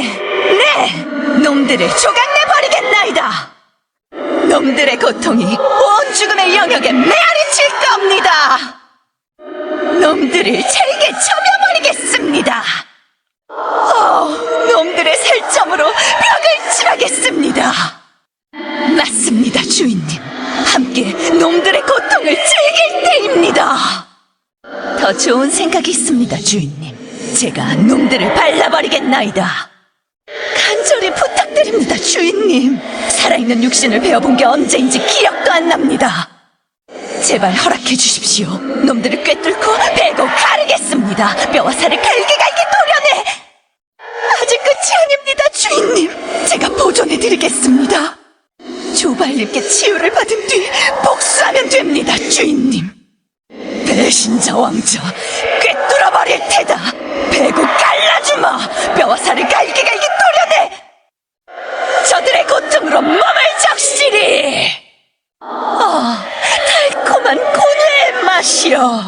네! 놈들을 조각내버리겠나이다! 놈들의 고통이 온 죽음의 영역에 메아리칠 겁니다! 놈들을 잘게 쳐며버리겠습니다! 어, 놈들의 살점으로 벽을 칠하겠습니다! 맞습니다, 주인님. 함께 놈들의 고통을 즐길 때입니다! 더 좋은 생각이 있습니다, 주인님. 제가 놈들을 발라버리겠나이다. 주인님. 살아있는 육신을 배워본 게 언제인지 기억도 안 납니다. 제발 허락해 주십시오. 놈들을 꿰뚫고 베고 가르겠습니다. 뼈와 살을 갈기갈기 도려내. 아직 끝이 아닙니다, 주인님. 제가 보존해 드리겠습니다. 조발님께 치유를 받은 뒤 복수하면 됩니다, 주인님. 배신자 왕자 꿰뚫어버릴 테다 배고 갈라주마 뼈와 살을 갈기 笑。